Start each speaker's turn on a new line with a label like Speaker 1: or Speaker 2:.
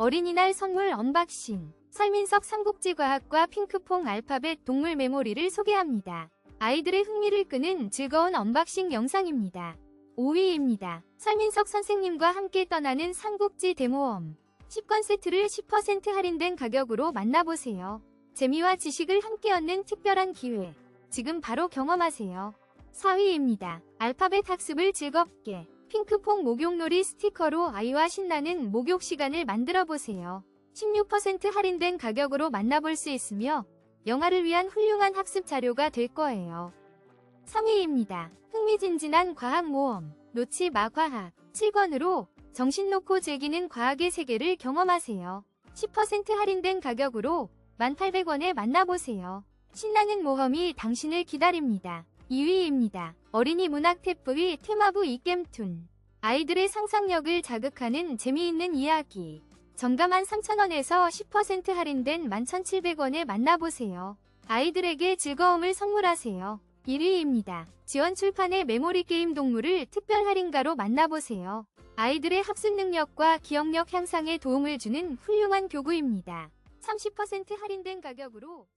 Speaker 1: 어린이날 선물 언박싱 설민석 삼국지과학과 핑크퐁 알파벳 동물 메모리를 소개합니다. 아이들의 흥미를 끄는 즐거운 언박싱 영상입니다. 5위입니다. 설민석 선생님과 함께 떠나는 삼국지 데모엄 10권 세트를 10% 할인된 가격으로 만나보세요. 재미와 지식을 함께 얻는 특별한 기회. 지금 바로 경험하세요. 4위입니다. 알파벳 학습을 즐겁게. 핑크퐁 목욕놀이 스티커로 아이와 신나는 목욕 시간을 만들어 보세요. 16% 할인된 가격으로 만나볼 수 있으며 영아를 위한 훌륭한 학습 자료가 될 거예요. 3위입니다. 흥미진진한 과학 모험. 놓치 마 과학. 7권으로 정신 놓고 즐기는 과학의 세계를 경험하세요. 10% 할인된 가격으로 1,800원에 만나보세요. 신나는 모험이 당신을 기다립니다. 2위입니다. 어린이 문학 탭부의 테마부 이겜툰. 아이들의 상상력을 자극하는 재미있는 이야기. 정가만 3,000원에서 10% 할인된 11,700원에 만나보세요. 아이들에게 즐거움을 선물하세요. 1위입니다. 지원 출판의 메모리 게임 동물을 특별 할인가로 만나보세요. 아이들의 학습 능력과 기억력 향상에 도움을 주는 훌륭한 교구입니다. 30% 할인된 가격으로